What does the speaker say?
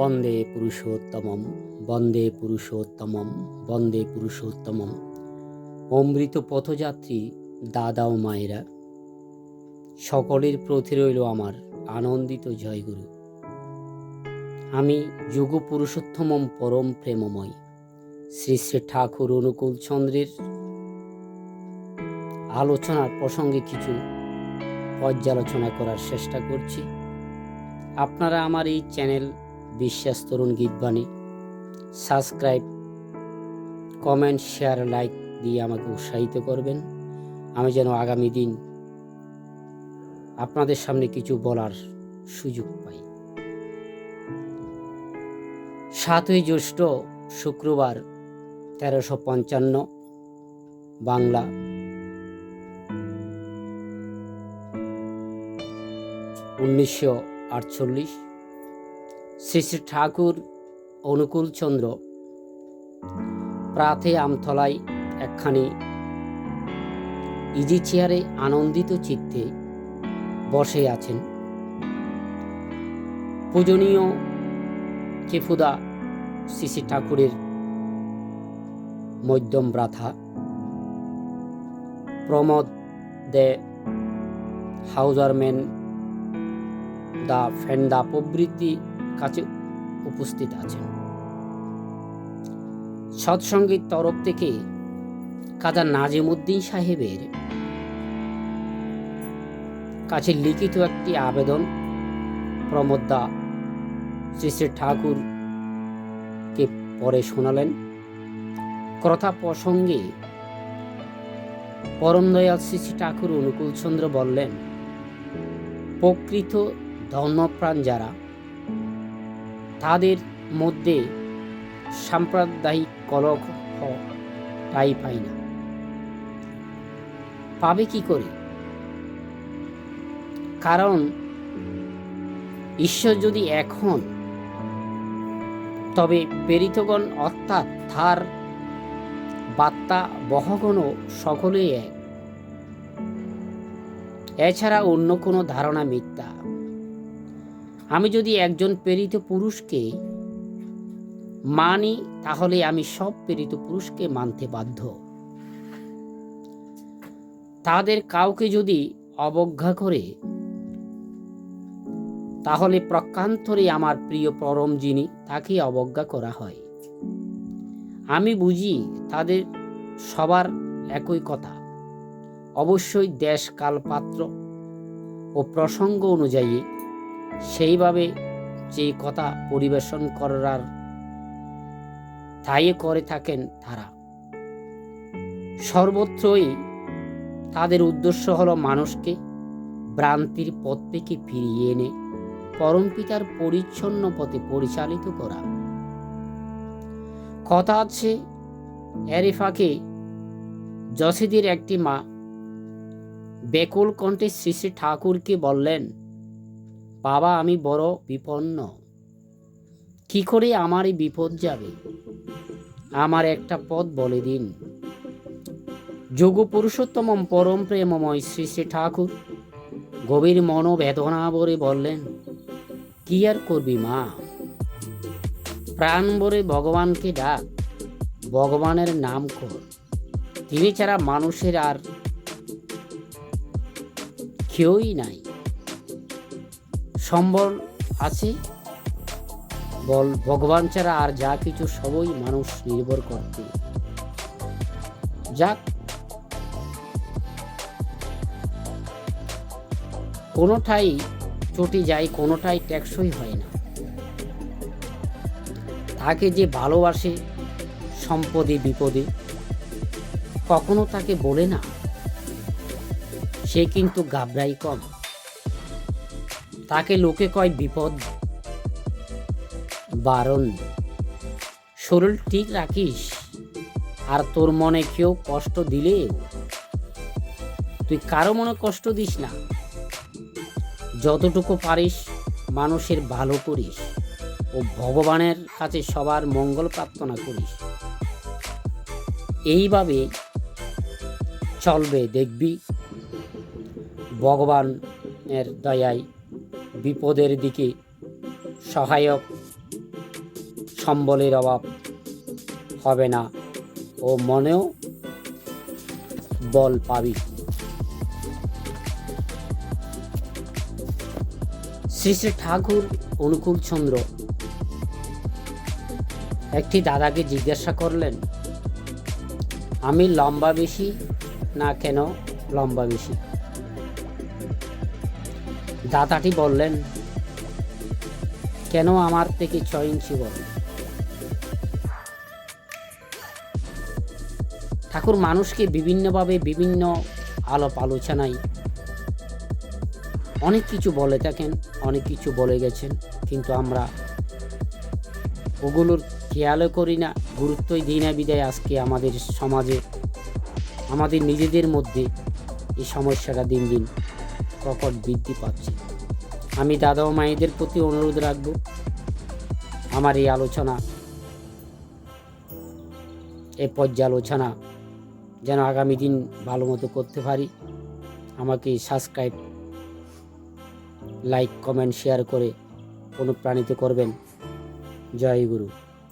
বন্দে পুরুষোত্তমম বন্দে পুরুষোত্তমম বন্দে পুরুষোত্তমম। অমৃত পথযাত্রী দাদা ও মায়েরা, সকলের প্রতি রইল আমার আনন্দিত জয়গুরু। আমি যুগ পুরুষোত্তমম পরম প্রেমময়, শ্রী শ্রী ঠাকুর অনুকূল চন্দ্রের আলোচনার প্রসঙ্গে কিছু পর্যালোচনা করার চেষ্টা করছি। আপনারা আমার এই চ্যানেল বিশ্বাস তরুণ গীতবাণী। সাবস্ক্রাইব কমেন্ট শেয়ার লাইক দিয়ে আমাকে উৎসাহিত করবেন। আমি যেন আগামী দিন আপনাদের সামনে কিছু বলার সুযোগ পাই। সাতই জ্যৈষ্ঠ, শুক্রবার, তেরোশো পঞ্চান্ন, বাংলা। উনিশশো আটচল্লিশ। শ্রী শ্রী ঠাকুর অনুকূলচন্দ্র প্রাতে আমতলায় একখানি ইজি চেয়ারে আনন্দিত চিত্তে বসে আছেন। পূজনীয় কেফুদা শ্রী শ্রী ঠাকুরের মধ্যম ব্রাথা। প্রমোদ দে হাউজারম্যান দা ফেন্ডা প্রভৃতি কাছে উপস্থিত আছেন। সৎসঙ্গীর তরফ থেকে কাজা নাজিমুদ্দিন সাহেবের কাছে লিখিত একটি আবেদন প্রমোদদা শ্রী শ্রী ঠাকুরকে পরে শোনালেন। কথা প্রসঙ্গে পরম দয়াল শ্রী শ্রী ঠাকুর অনুকূলচন্দ্র বললেন, প্রকৃত ধর্মপ্রাণ যারা তাদের মধ্যে সাম্প্রদায়িক কলক তাই পাই না। পাবে কি করে? কারণ ঈশ্বর যদি এখন তবে প্রেরিতগণ অর্থাৎ তার বার্তা বহগণও সকলেই এক। এছাড়া অন্য কোনো ধারণা মিথ্যা। আমি যদি একজন প্রেরিত পুরুষকে মানি, তাহলে আমি সব প্রেরিত পুরুষকে মানতে বাধ্য। তাদের কাউকে যদি অবজ্ঞা করে, তাহলে প্রকান্তরে আমার প্রিয় পরম যিনি, তাকে অবজ্ঞা করা হয়। আমি বুঝি তাদের সবার একই কথা। অবশ্যই দেশ কাল পাত্র ও প্রসঙ্গ অনুযায়ী সেইভাবে যে কথা পরিবেশন করার তাই করে থাকেন তারা। সর্বত্রই তাদের উদ্দেশ্য হলো মানুষকে ভ্রান্তির পথ থেকে ফিরিয়ে এনে পরমপিতার পরিচ্ছন্ন পথে পরিচালিত করা। কথা আছে এরিফাকে যশিদের একটি মা বেকুল কণ্ঠে শ্রী শ্রী ঠাকুরকে বললেন বাবা, আমি বড় বিপন্ন। কি করে আমার এই বিপদ যাবে? আমার একটা পথ বলে দিন। যোগ পুরুষোত্তম পরম প্রেমময় শ্রী শ্রী ঠাকুর গভীর মনোবেদনা ভরে বললেন, কি আর করবি মা? প্রাণ ভরে ভগবানকে ডাক, ভগবানের নাম কর। তিনি ছাড়া মানুষের আর কেউই নাই। সম্বল আছে। বল, ভগবান ছাড়া আর যা কিছু সবই মানুষ নির্ভর করতে যাক। কোনোটাই চটে যায় কোনোটাই টেকসই হয় না। তাকে যে ভালোবাসে সম্পদে, বিপদে, কখনো তাকে বলে না। সে কিন্তু গাবরাই কম। তাকে লোকে কয় বিপদ। বারণ, শরীর ঠিক রাখিস, আর তোর মনে কেউ কষ্ট দিলে? তুই কারও মনে কষ্ট দিস না। যতটুকু পারিস মানুষের ভালো করিস ও ভগবানের কাছে সবার মঙ্গল প্রার্থনা করিস। এইভাবে চলবে, দেখবি ভগবানের দয়ায় বিপদের দিকে সহায়ক সম্বলের অভাব হবে না ও মনেও বল পাবি। শ্রী শ্রী ঠাকুর অনুকূল চন্দ্র একটি দাদাকে জিজ্ঞাসা করলেন, আমি লম্বা বেশি না কেন লম্বা বেশি? দাদাটি বললেন, কেন আমার থেকে ছয় ইঞ্চি বড়? ঠাকুর মানুষকে বিভিন্নভাবে বিভিন্ন আলাপ আলোচনায় অনেক কিছু বলে থাকেন, অনেক কিছু বলে গেছেন, কিন্তু আমরা ওগুলোর খেয়ালও করি না, গুরুত্বই দিই না বিদায় আজকে আমাদের সমাজে, আমাদের নিজেদের মধ্যে এই সমস্যাটা দিন দিন প্রকট বৃদ্ধি পাচ্ছে। আমি দাদা ও মায়েদের প্রতি অনুরোধ রাখব। আমার এই আলোচনা, এই পর্যালোচনা যেন আগামী দিন ভালো মতো করতে পারি। আমাকে সাবস্ক্রাইব লাইক কমেন্ট শেয়ার করে অনুপ্রাণিত করবেন। জয় গুরু।